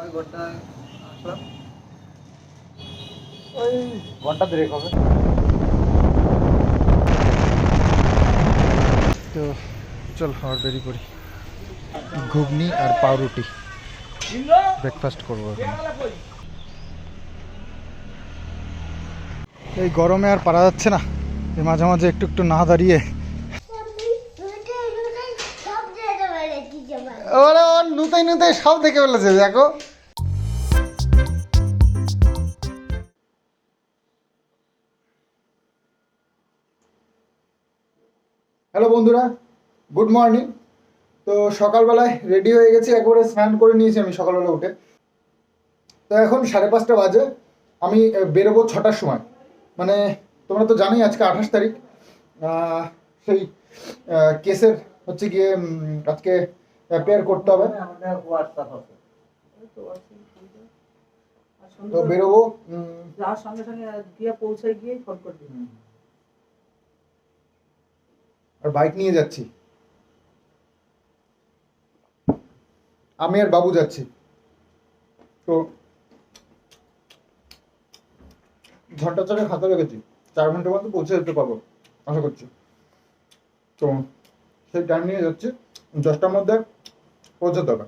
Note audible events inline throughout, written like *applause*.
কয় ঘণ্টা আসলাম ওই ঘণ্টা দেড়েক হবে তো চল আর দেরি করি ঘুগনি আর পাউরুটি। ব্রেকফাস্ট করব এই গরমে আর পারা যাচ্ছে না। এই মাঝে মাঝে একটু একটু না দাঁড়িয়ে। ওরা ওর নুতাই নুতাই সব দেখে ফেলেছে দেখো। হ্যালো বন্ধুরা, গুড মর্নিং। তো সকালবেলায় রেডি হয়ে গেছি, একবারে স্নান করে নিয়েছি আমি সকালবেলা উঠে। তো এখন সাড়ে পাঁচটা বাজে, আমি বেরোবো ছটার সময়। মানে তোমরা তো জানোই আজকে আঠাশ তারিখ। সেই কেসের হচ্ছে গিয়ে আজকে অ্যাপ্লাই করতে হবে। তো বেরোবো সঙ্গে সঙ্গে গিয়ে পৌঁছে গিয়ে ফোন আর বাইক নিয়ে যাচ্ছি। আমি আর বাবু যাচ্ছি। তো ঘণ্টা চারে খাতা রেখেছি। চার ঘণ্টার মধ্যে পৌঁছে যেতে পারব, আশা করছি। তো সেই টাইম নিয়ে যাচ্ছি। দশটার মধ্যে পৌঁছাতে হবে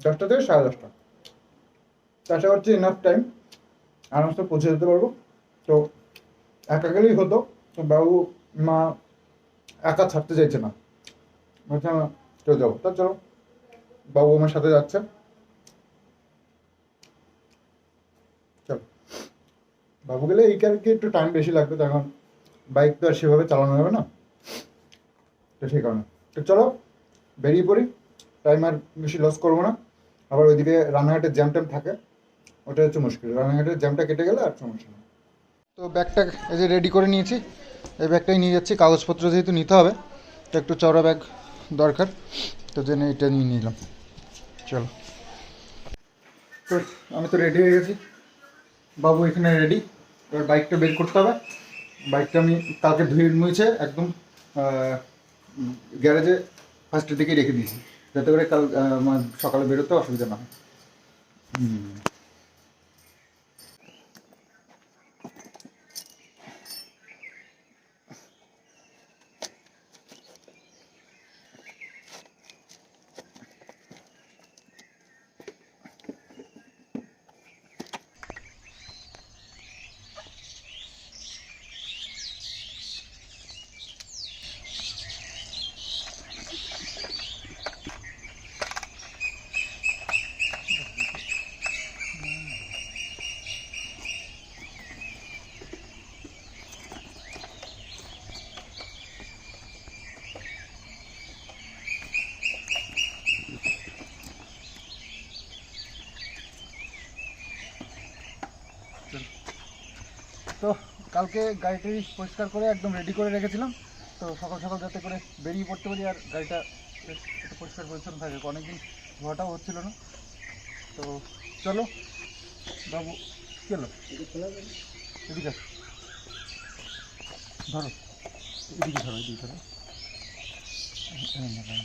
দশটা থেকে সাড়ে দশটা। আশা করছি ইনাফ টাইম আরামসে পৌঁছে যেতে পারব। তো একা গেলেই হতো। তো বাবু, মা একা ছাড়তে চাইছে না। বলছে চলে যাব। তা চলো, বাবু আমার সাথে যাচ্ছে। বাবু গেলে এই কারণে একটু টাইম বেশি লাগবে? তখন বাইক তো আর সেভাবে চালানো যাবে না। তো সেই কারণে। তো চলো, বেরিয়ে পড়ি। টাইম আর বেশি লস করব না। আবার ওইদিকে রানাঘাটের জ্যাম ট্যাম থাকে। ওটা হচ্ছে মুশকিল। রানাঘাটের জ্যামটা কেটে গেলে আর সমস্যা তো ব্যাগটা এই যে রেডি করে নিয়েছি। এই ব্যাগটাই নিয়ে যাচ্ছি, কাগজপত্র যেহেতু নিতে হবে, তো একটু চওড়া ব্যাগ দরকার, তো জন্য এটা নিয়ে নিলাম। চলো। তো আমি তো রেডি হয়ে গেছি। বাবু এখানে রেডি এবার বাইকটা বের করতে হবে। বাইকটা আমি কালকে ধুয়ে মুছে একদম গ্যারেজে ফার্স্টের দিকেই রেখে দিয়েছি। যাতে করে কাল সকালে বেরোতে অসুবিধা না হয়। হুম তো কালকে গাড়িটি পরিষ্কার করে একদম রেডি করে রেখেছিলাম। তো সকাল সকাল যাতে করে বেরিয়ে পড়তে পারি আর গাড়িটা একটু পরিষ্কার পরিচ্ছন্ন থাকে অনেকদিন ধোয়াটাও হচ্ছিল না। তো চলো বাবু চলো এদিকে। ধরো এদিকে ধরো এদিকে ধরো। হুম হ্যাঁ,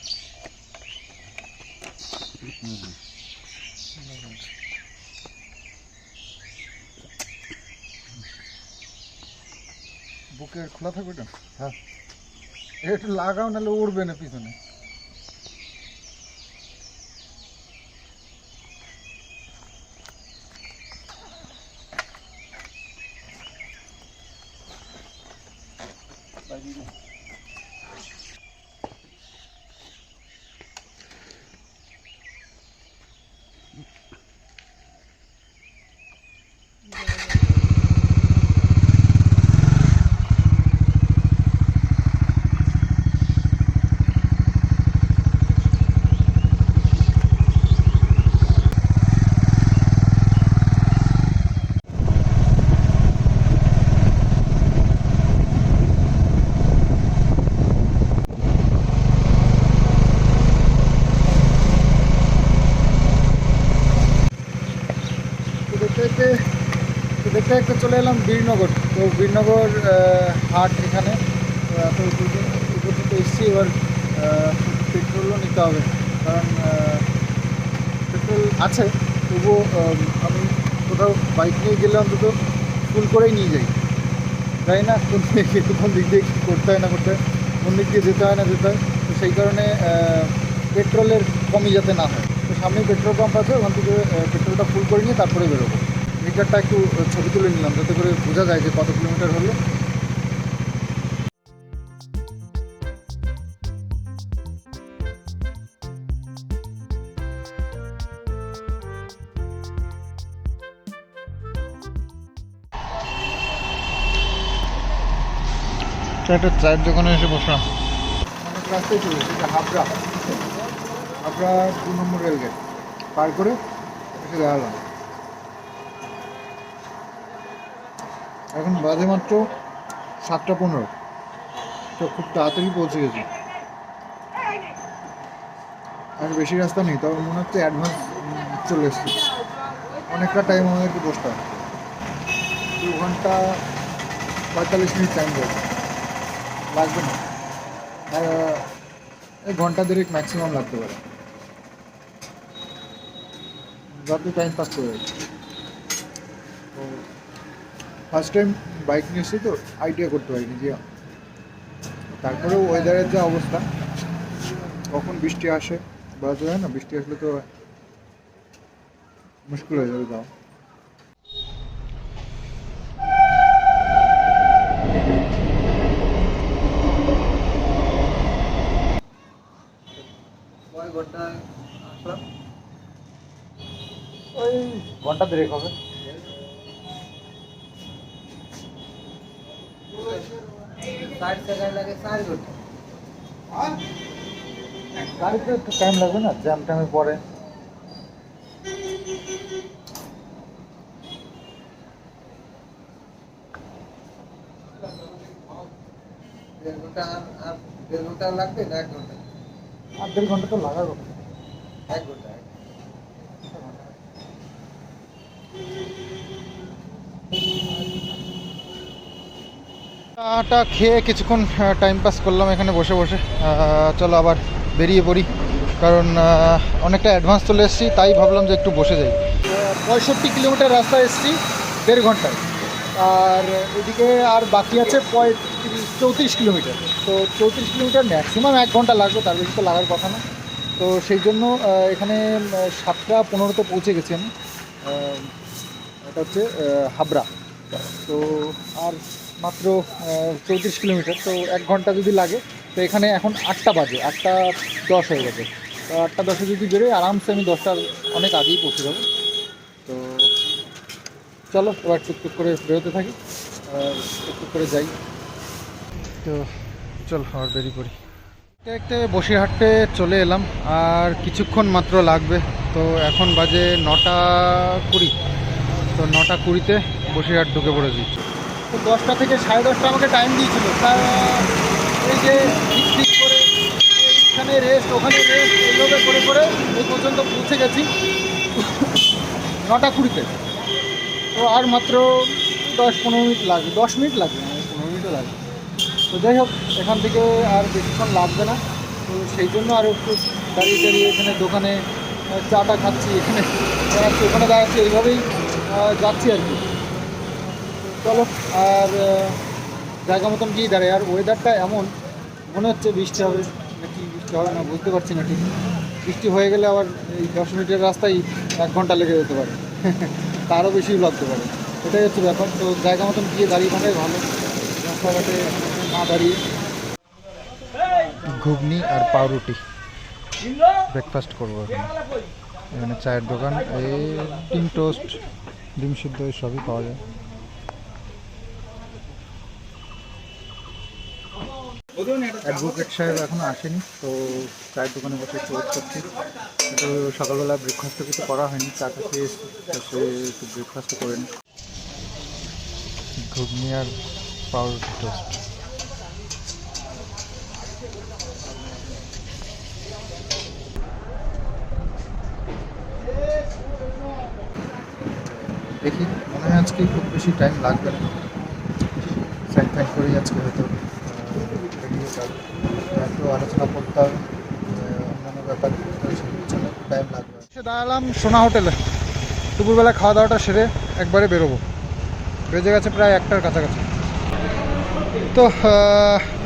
হ্যাঁ। বুকে খোলা থাকবে হ্যাঁ একটু লাগাও নাহলে উড়বে না পিছনে তো দেখতে দেখতে তো দেখতে দেখতে চলে এলাম বীরনগর। তো বীরনগর হাট এখানে। তো এসেছি, এবার পেট্রোলও নিতে হবে। কারণ পেট্রোল আছে, তবুও আমি কোথাও বাইক নিয়ে গেলে অন্তত ফুল করেই নিয়ে যাই। জানি না? কোন দিকে কোন দিক দিয়ে করতে হয় না করতে হয়, কোন দিক দিয়ে যেতে হয় না যেতে হয়, তো সেই কারণে পেট্রোলের কমই যাতে না হয়। তো সামনেই পেট্রোল পাম্প আছে, ওখান থেকে পেট্রোলটা ফুল করে নিয়ে তারপরে বেরোবো। মিটারটা একটু ছবি তুলে নিলাম যাতে করে বোঝা যায় যে কত কিলোমিটার হলো। একটা চায়ের দোকানে এসে বসলাম। অনেক রাস্তায় চলে এসেছি হাবড়া। হাবড়া দু নম্বর রেলগেট। পার করে এসে দাঁড়ালাম। এখন বাজে মাত্র সাতটা পনেরো। তো খুব তাড়াতাড়ি পৌঁছে গেছি। আর বেশি রাস্তা নেই, তবে মনে হচ্ছে অ্যাডভান্স চলে এসেছি। অনেকটা টাইম আমাদেরকে বসতে হয় দু ঘণ্টা পঁয়তাল্লিশ মিনিট টাইম রয়েছে লাগবে না। আর এক ঘণ্টা দেড়েক ম্যাক্সিমাম লাগতে পারে। যত টাইম পাস করে ফার্স্ট টাইম বাইক নিয়ে এসেছি তো আইডিয়া করতে পারিনি যে তারপরেও ওয়েদারের যা অবস্থা, কখন বৃষ্টি আসে, বলা তো না, বৃষ্টি আসলে তো মুশকিল হয়ে যাবে যাও কয় ঘন্টায় আসলাম ওই ঘণ্টা হবে। ষাট সেকেন্ড লাগে চার ঘণ্টা গাড়িতে একটু টাইম লাগবে না জ্যাম ট্যামে পরে দেড় ঘণ্টা আর দেড় ঘণ্টা লাগবে না এক ঘণ্টা আর দেড় ঘণ্টা তো লাগাবো এক ঘণ্টা এক চাটা খেয়ে কিছুক্ষণ টাইম পাস করলাম এখানে বসে বসে। চলো আবার বেরিয়ে পড়ি। কারণ অনেকটা অ্যাডভান্স চলে এসেছি, তাই ভাবলাম যে একটু বসে যাই। পঁয়ষট্টি কিলোমিটার রাস্তা এসেছি, দেড় ঘন্টায়। আর এদিকে আর বাকি আছে পঁয়ত্রিশ, চৌত্রিশ কিলোমিটার। তো চৌত্রিশ কিলোমিটার ম্যাক্সিমাম এক ঘণ্টা লাগবে, তার বেশি তো লাগার কথা না। তো সেই জন্য এখানে সাতটা পনেরোতে পৌঁছে গেছি আমি। এটা হচ্ছে হাবড়া। তো আর মাত্র চৌত্রিশ কিলোমিটার, তো এক ঘণ্টা যদি লাগে, তো এখানে এখন আটটা বাজে, আটটা দশ হয়ে গেছে। তো আটটা দশে যদি বেরোই, আরামসে আমি দশটার অনেক আগেই পৌঁছে যাব। তো চলো, এবার টুকটুক করে বেরোতে থাকি টুকটুক করে যাই। তো চল, আবার বেরিয়ে পড়ি। দেখতে দেখতে বসিরহাটে চলে এলাম, আর কিছুক্ষণ মাত্র লাগবে। তো এখন বাজে নটা কুড়ি। তো নটা কুড়িতে বসিরহাট ঢুকে পড়েছি। তো দশটা থেকে সাড়ে দশটা আমাকে টাইম দিয়েছিল। তা, এই যে ঠিক করে এখানে রেস্ট ওখানে রেস্ট এইভাবে করে করে এই পর্যন্ত পৌঁছে গেছি নটা কুড়িতে। তো আর মাত্র দশ পনেরো মিনিট লাগবে, দশ মিনিট লাগবে পনেরো মিনিটও লাগবে। তো যাই হোক, এখান থেকে আর বেশিক্ষণ লাগবে না। তো সেই জন্য আরও একটু দাঁড়িয়ে দাঁড়িয়ে এখানে দোকানে চাটা খাচ্ছি, এখানে দাঁড়াচ্ছি, ওখানে দাঁড়াচ্ছি, এইভাবেই যাচ্ছি আর কি। চলো, আর জায়গা মতন গিয়ে দাঁড়ায় আর ওয়েদারটা এমন, মনে হচ্ছে বৃষ্টি হবে। নাকি বৃষ্টি হবে না, বুঝতে পারছি না ঠিক। বৃষ্টি হয়ে গেলে আবার এই দশ মিনিটের রাস্তায় এক ঘণ্টা লেগে যেতে পারে। *laughs* তারও বেশি লাগতে পারে এটাই হচ্ছে ব্যাপার। তো জায়গা মতন গিয়ে দাঁড়িয়ে থাকাই ভালো। রাস্তাঘাটে না দাঁড়িয়ে। ঘুগনি আর পাউরুটি। ব্রেকফাস্ট করব এখানে। চায়ের দোকান। এই ডিম টোস্ট ডিম সিদ্ধ সবই পাওয়া যায়। অ্যাডভোকেট সাহেব এখনও আসেনি, তো চায়ের দোকানে বসে একটু ওয়েট করছি। একটু সকালবেলা ব্রেকফাস্টও কিছু করা হয়নি খেয়ে এসেছি সে একটু ব্রেকফাস্টও করে নি ঘুগনি আর পাউরুটি টোস্ট দেখি, মনে হয় আজকে খুব বেশি টাইম লাগবে না। সাইড ফাইড করেই আজকে হয়তো বেরিয়ে একটু আলোচনা করতে হবে অন্যান্য ব্যাপার টাইম লাগবে। সে দাঁড়ালাম সোনা হোটেলে। দুপুরবেলা খাওয়া দাওয়াটা সেরে একবারে বেরোবো। বেজে গেছে প্রায় একটার কাছাকাছি। তো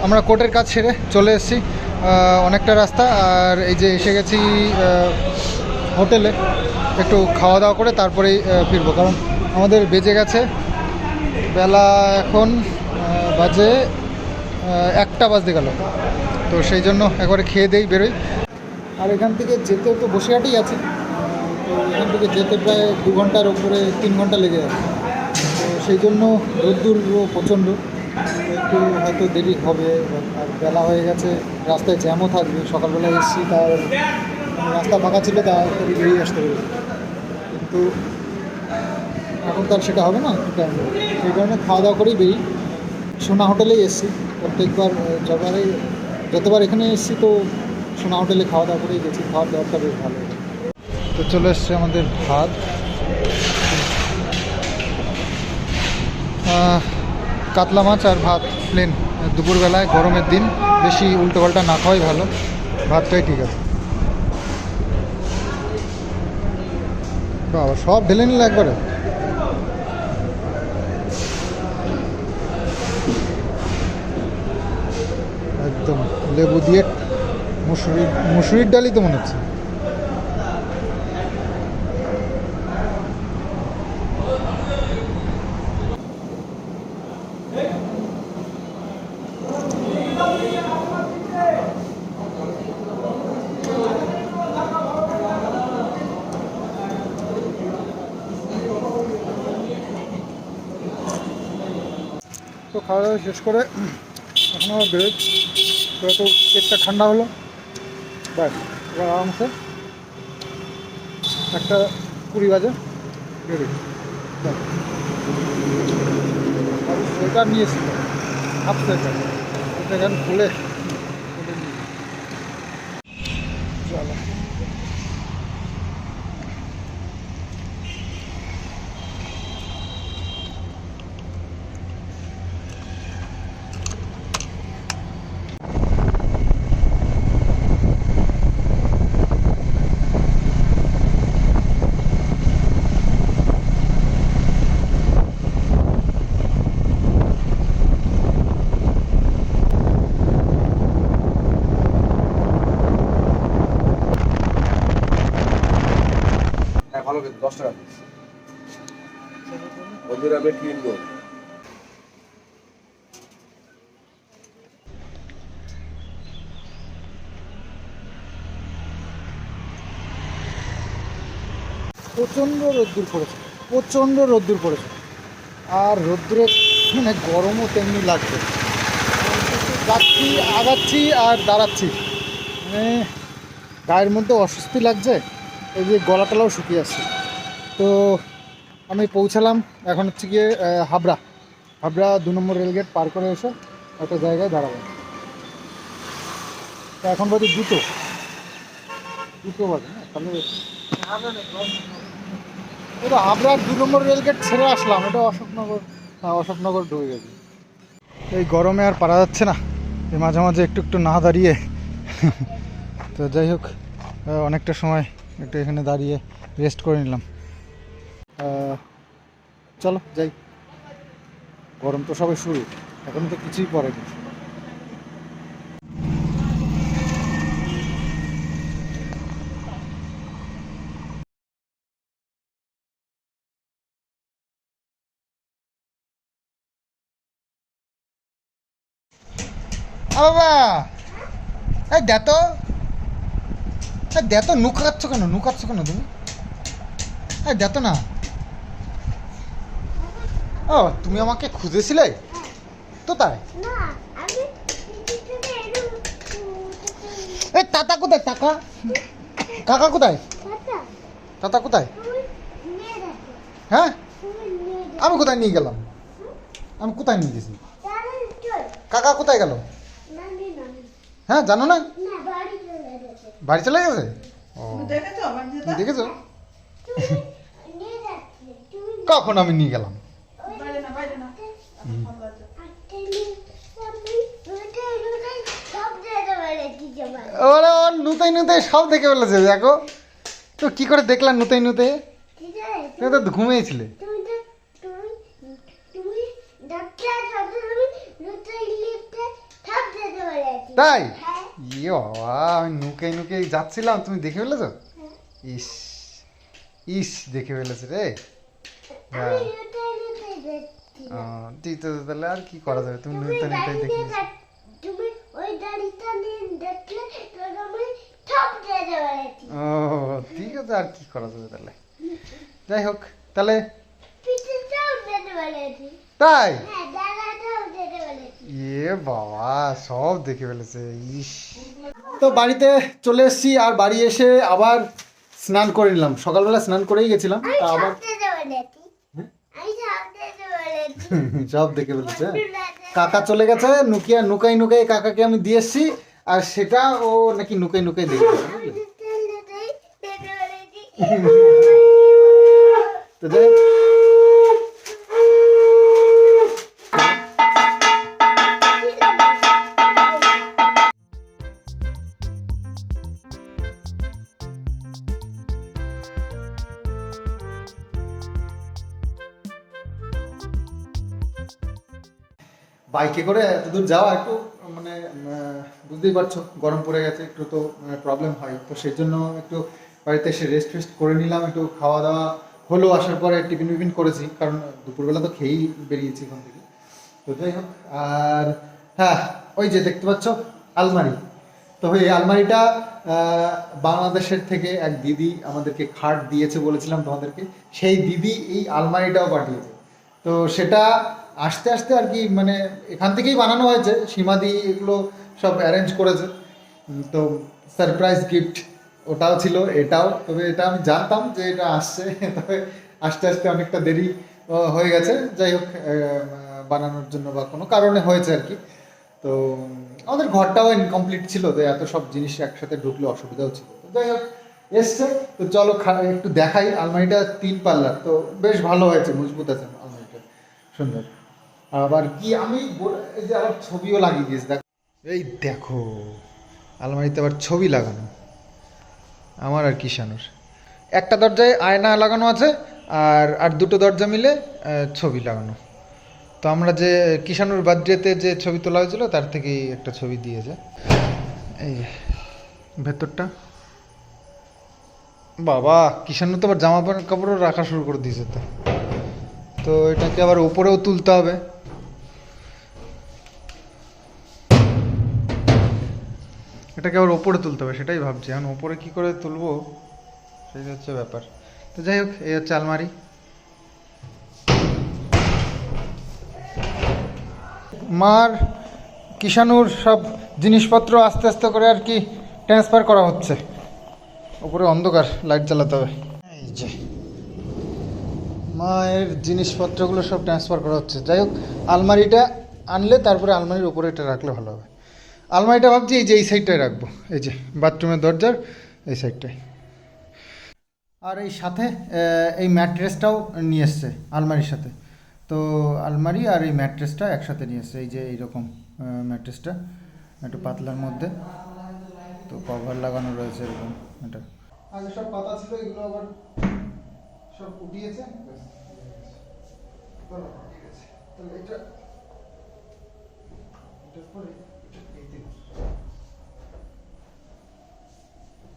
আমরা কোর্টের কাজ সেরে চলে এসেছি। অনেকটা রাস্তা, আর এই যে এসে গেছি হোটেলে। একটু খাওয়া দাওয়া করে তারপরেই ফিরবো। কারণ আমাদের বেজে গেছে বেলা এখন বাজে একটা বাজতে গেল। তো সেই জন্য একবারে খেয়ে দেই, বেরোই। আর এখান থেকে যেতে তো বসে বসিরহাটেই আছি। তো এখান থেকে যেতে প্রায় দু ঘণ্টার উপরে, তিন ঘণ্টা লেগে যাবে। তো সেই জন্য রোদ্দুর প্রচণ্ড। একটু হয়তো দেরি হবে, আর বেলা হয়ে গেছে, রাস্তায় জ্যামও থাকবে। সকালবেলা এসেছি, তার মানে রাস্তা ফাঁকা ছিল তাড়াতাড়ি বেরিয়ে আসতে হবে। কিন্তু এখন তো আর সেটা হবে না। সেই কারণে খাওয়া দাওয়া করেই বেরিয়ে। সোনা হোটেলেই এসেছি। প্রত্যেকবার আহ, যতবার এখানে এসেছি তো সোনা হোটেলে খাওয়া দাওয়া করেই গেছি। খাওয়ার দাওয়াটা বেশ ভালো। তো চলে এসছে আমাদের ভাত। কাতলা মাছ আর ভাত প্লেন দুপুরবেলায় গরমের দিন বেশি উল্টোপাল্টা না খাওয়াই ভালো। ভাতটাই ঠিক আছে। বাবা সব ঢেলে নিলে একবারে একদম লেবু দিয়ে মুসুরি মুসুরির ডালই তো মনে হচ্ছে। তো খাওয়া দাওয়া শেষ করে এখন আবার বেরোই তো পেটটা ঠান্ডা হলো, ব্যাস, এবার আরামসে একটা কুড়ি বাজে রেডি সোয়েটার নিয়েছি হাফ সোয়েটার খুলে খুলে প্রচণ্ড রোদ্দুর পড়েছে, প্রচণ্ড রোদ্দুর পড়েছে। আর রোদ্দুরে মানে গরমও তেমনি লাগছে। যাচ্ছি, আগাচ্ছি আর দাঁড়াচ্ছি। মানে গায়ের মধ্যে অস্বস্তি লাগছে, এই যে গলা টলাও শুকিয়ে আসছে। তো আমি পৌঁছালাম, এখন হচ্ছে গিয়ে হাবড়া। হাবড়া দু নম্বর রেলগেট পার করে এসে একটা জায়গায় দাঁড়াবো। তো এখন বাজে দুটো। দুটো বাজে না? তাহলে এটা দু নম্বর রেলগেট ছেড়ে আসলাম। এটা অশোকনগর অশোকনগর ঢুকে গেছে। এই গরমে আর পারা যাচ্ছে না। এই মাঝে মাঝে একটু একটু না দাঁড়িয়ে। তো যাই হোক অনেকটা সময় একটু এখানে দাঁড়িয়ে রেস্ট করে নিলাম। চলো, যাই। গরম তো সবাই শুরু। এখন তো কিছুই পড়েনি। বাবা। এই দেত এই দেত নুকাচ্ছ কেন? নুকাচ্ছ কেন তুমি? এই দেত না। ও তুমি আমাকে খুঁজেছিলে? তো তাই এই তাতা কোথায়? টাকা? কাকা কোথায়? কথা তাতা কোথায়? হ্যাঁ? আমি কোথায় নিয়ে গেলাম? আমি কোথায় নিয়ে গেছি? কাকা কোথায় গেল? হ্যাঁ জানো না? বাড়ি চলে গেছে। ও। দেখেছ কখন আমি নিয়ে গেলাম? ওরে ওর নুতাই নুতাই সব দেখে ফেলেছে দেখো। তো কি করে দেখলাম নুতাই নুতে? আছে তুমি তো ঘুমিয়েছিলে। তুমি তাই? হ্যাঁ। ইয়ে বাবা আমি নুকে নুকে যাচ্ছিলাম তুমি দেখে ফেলেছো? ইস ইস দেখে ফেলেছে রে। হ্যাঁ। তুই তো তাহলে আর কি করা যাবে? তুমি নুতে নুতে দেখে ও ঠিক আছে আর কি করা যাবে তাহলে? যাই হোক তাহলে তাই? হ্যাঁ ইয়ে বাবা সব দেখে ফেলেছে ইস। তো বাড়িতে চলে এসেছি আর বাড়ি এসে আবার স্নান করে নিলাম। সকালবেলা স্নান করেই গেছিলাম। তা আবার সব আমি *laughs* সব দেখে ফেলেছে। কাকা চলে গেছে নুকিয়া নুকাই নুকাই কাকাকে আমি দিয়ে এসেছি আর সেটা ও নাকি নুকাই নুকাই দেখে? *laughs* তো যাই বাইকে করে এত দূর যাওয়া একটু মানে বুঝতেই পারছ, গরম পড়ে গেছে, একটু তো প্রবলেম হয়। তো সেই জন্য একটু বাড়িতে এসে রেস্ট ফেস্ট করে নিলাম, একটু খাওয়া দাওয়া হলো, আসার পরে টিফিন টিফিন করেছি, কারণ দুপুরবেলা তো খেয়েই বেরিয়েছি এখান থেকে। তো যাই হোক, আর হ্যাঁ ওই যে দেখতে পাচ্ছ, আলমারি। তো এই আলমারিটা বাংলাদেশের থেকে এক দিদি আমাদেরকে খাট দিয়েছে বলেছিলাম তোমাদেরকে, সেই দিদি এই আলমারিটাও পাঠিয়েছে। তো সেটা আস্তে আস্তে আর কি মানে এখান থেকেই বানানো হয়েছে, সীমা সীমাদি এগুলো সব অ্যারেঞ্জ করেছে। তো সারপ্রাইজ গিফট ওটাও ছিল, এটাও। তবে এটা আমি জানতাম যে এটা আসছে, *laughs* তবে আস্তে আস্তে অনেকটা দেরি হয়ে গেছে। যাই হোক বানানোর জন্য বা কোনো কারণে হয়েছে আর কি। তো আমাদের ঘরটাও ইনকমপ্লিট ছিল, তো এত সব জিনিস একসাথে ঢুকলে অসুবিধাও ছিল। তো যাই হোক, এসছে। তো চলো একটু দেখাই। আলমারিটা তিন পাল্লার, তো বেশ ভালো হয়েছে, মজবুত আছে আলমারিটা। সুন্দর। আবার কি আমি এই যে আবার ছবিও লাগিয়ে দিয়েছি, দেখো। এই দেখো, আলমারিতে আবার ছবি লাগানো। আমার আর কিষানুর একটা দরজায় আয়না লাগানো আছে আর আর দুটো দরজা মিলে ছবি লাগানো। তো আমরা যে কিষানুর বার্থডেতে যে ছবি তোলা হয়েছিল, তার থেকেই একটা ছবি দিয়েছে এই ভেতরটা। বাবা কিষানু তো আবার জামা কাপড়ও রাখা শুরু করে দিয়েছে তো। তো এটাকে আবার উপরেও তুলতে হবে। এটাকে আবার ওপরে তুলতে হবে, সেটাই ভাবছি। এখন ওপরে কি করে তুলবো, সেই হচ্ছে ব্যাপার। তো যাই হোক, এই হচ্ছে আলমারি। মার কিষানুর সব জিনিসপত্র আস্তে আস্তে করে আর কি ট্রান্সফার করা হচ্ছে। উপরে অন্ধকার লাইট জ্বালাতে হবে। এই যে, মায়ের জিনিসপত্রগুলো সব ট্রান্সফার করা হচ্ছে। যাই হোক, আলমারিটা আনলে, তারপরে আলমারির উপরে এটা রাখলে ভালো হবে। আলমারিটা ভাবছি এই যে এই সাইডটায় রাখব। এই যে বাথরুমের দরজার এই সাইডটায় আর এই সাথে এই ম্যাট্রেসটাও নিয়ে এসছে আলমারির সাথে। তো আলমারি আর এই ম্যাট্রেসটা একসাথে নিয়ে এসছে। এই যে এইরকম ম্যাট্রেসটা একটু পাতলার মধ্যে। তো কভার লাগানো রয়েছে এরকম এটা। সব পাতা ছিল, এগুলো আবার সব উঠিয়েছে ঠিক আছে। তাহলে এটা পরে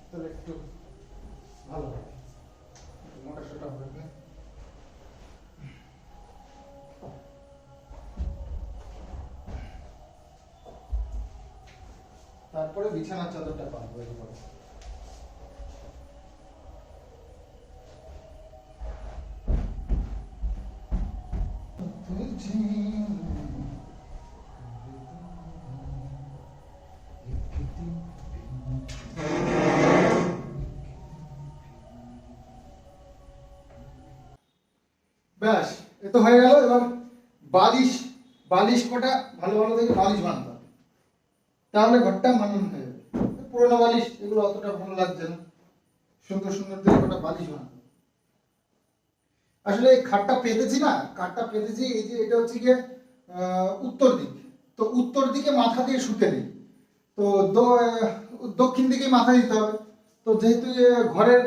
তাহলে একটু ভালো একটু মোটা সোটা হবে না? তারপরে বিছানার চাদরটা পাবো এরপরে ব্যাস, এ তো হয়ে গেল, এবার বালিশ বালিশ কটা? ভালো ভালো দেখে বালিশ বানাতে হবে। তাহলে ঘরটা মানান হয়ে যাবে। পুরোনো বালিশ, এগুলো অতটা ভালো লাগছে না। সুন্দর সুন্দর দেখে কটা বালিশ বানাতে আসলে এই খাটটা পেতেছি না, খাটটা পেতেছি, এই যে এটা হচ্ছে গিয়ে উত্তর দিক। তো উত্তর দিকে মাথা দিয়ে শুতে নেই। তো দক্ষিণ দিকে মাথা দিতে হবে। তো যেহেতু ঘরের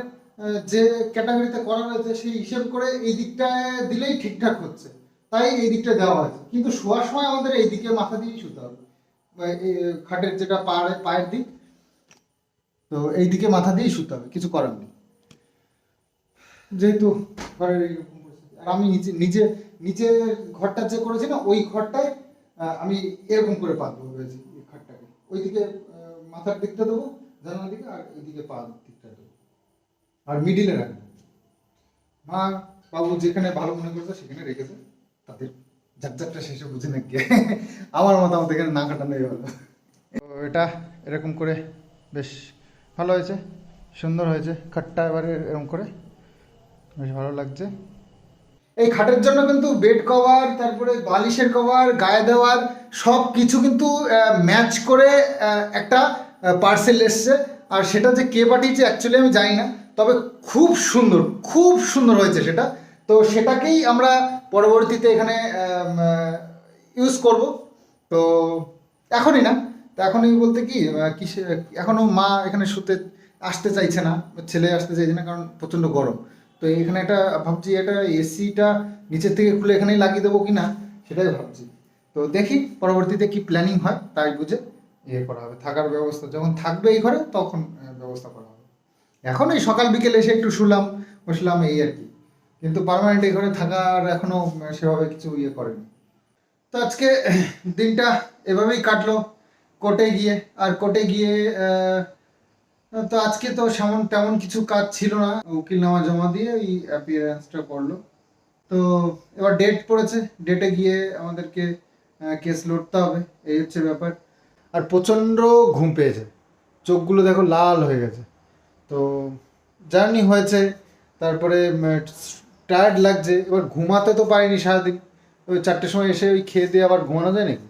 যে ক্যাটাগরিতে করা রয়েছে সেই হিসেব করে এই দিকটায় দিলেই ঠিকঠাক হচ্ছে। তাই এই দিকটা দেওয়া হয়েছে। কিন্তু শোয়ার সময় আমাদের এই দিকে মাথা দিয়েই শুতে হবে। খাটের যেটা পায়ের পায়ের দিক, তো এই দিকে মাথা দিয়েই শুতে হবে। কিছু করার নেই। যেহেতু আর আমি নিচে, নিজে নিচে ঘরটা যে করেছি না, ওই ঘরটায় আমি এরকম করে পাতবো ভেবেছি এই খাটটাকে। ওইদিকে মাথার দিকটা দেবো জানালার দিকে, আর এইদিকে পা দেবো আর মিডিলে রাখব। মা বাবু যেখানে ভালো মনে করছে সেখানে রেখেছে। তাদের ঝাকঝাকটা শেষে বুঝে নাকি আমার মতামত এখানে না কাটানোই ভালো। তো এটা এরকম করে বেশ ভালো হয়েছে, সুন্দর হয়েছে। খাটটা এবারে এরকম করে বেশ ভালো লাগছে। এই খাটের জন্য কিন্তু বেড কভার তারপরে বালিশের কভার গায়ে দেওয়ার সব কিছু কিন্তু ম্যাচ করে একটা পার্সেল এসছে। আর সেটা যে কে পাঠিয়েছে অ্যাকচুয়ালি আমি জানি না। তবে খুব সুন্দর খুব সুন্দর হয়েছে সেটা। তো সেটাকেই আমরা পরবর্তীতে এখানে ইউজ করব। তো এখনই না। তো এখনই বলতে কি কিসে, এখনও মা এখানে শুতে, আসতে চাইছে না, ছেলে আসতে চাইছে না কারণ প্রচণ্ড গরম। তো এখানে একটা, ভাবছি এটা এসিটা নিচের থেকে খুলে এখানেই লাগিয়ে দেবো কি না সেটাই ভাবছি। তো দেখি পরবর্তীতে কি প্ল্যানিং হয়, তাই বুঝে ইয়ে করা হবে। থাকার ব্যবস্থা, যখন থাকবে এই ঘরে, তখন ব্যবস্থা করা হবে। এখন এই সকাল বিকেলে এসে একটু শুলাম, বসলাম এই আর কি। কিন্তু পার্মানেন্ট এই ঘরে থাকার এখনও সেভাবে কিছু ইয়ে করেনি। তো আজকে দিনটা এভাবেই কাটলো, কোর্টে গিয়ে। আর কোর্টে গিয়ে তো আজকে তো সেমন তেমন কিছু কাজ ছিল না। উকিল নামা জমা দিয়ে এই অ্যাপিয়ারেন্সটা করল তো এবার ডেট পড়েছে ডেটে গিয়ে আমাদেরকে কেস লড়তে হবে, এই হচ্ছে ব্যাপার। আর প্রচণ্ড ঘুম পেয়েছে। চোখগুলো দেখো লাল হয়ে গেছে। তো জার্নি হয়েছে, তারপরে টায়ার্ড লাগছে, এবার ঘুমাতে তো পারিনি সারাদিন। ওই চারটের সময় এসে ওই খেয়ে দিয়ে আবার ঘুমানো যায় নাকি?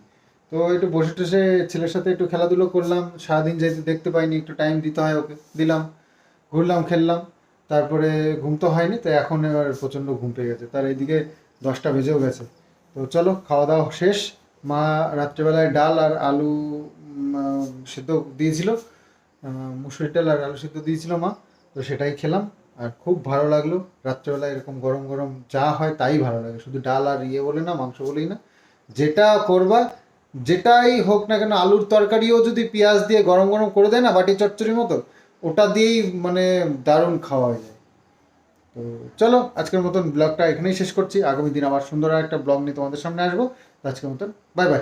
তো একটু বসে টসে ছেলের সাথে একটু খেলাধুলো করলাম, সারাদিন যেহেতু দেখতে পাইনি, একটু টাইম দিতে হয় ওকে, দিলাম, ঘুরলাম, খেললাম, তারপরে ঘুম তো হয়নি তো এখন এবার প্রচণ্ড ঘুম পেয়ে গেছে, তার এইদিকে দশটা বেজেও গেছে। তো চলো, খাওয়া দাওয়া শেষ, মা রাত্রেবেলায় ডাল আর আলু সেদ্ধ দিয়েছিল আহ, মুসুরির ডাল আর আলু সেদ্ধ দিয়েছিল মা তো সেটাই খেলাম। আর খুব ভালো লাগল। রাত্রেবেলায় এরকম গরম গরম যা হয় তাই ভালো লাগে। শুধু ডাল আর ইয়ে বলে না মাংস বলেই না। যেটা করবা যেটাই হোক না কেন আলুর তরকারিও যদি পেঁয়াজ দিয়ে গরম গরম করে দেয় না বাটি চচ্চড়ির মতো ওটা দিয়েই মানে দারুণ খাওয়া হয়ে যায়। তো চলো আজকের মতন ব্লগটা এখানেই শেষ করছি। আগামী দিন আবার সুন্দর একটা ব্লগ নিয়ে তোমাদের সামনে আসব। আজকের মতন বাই বাই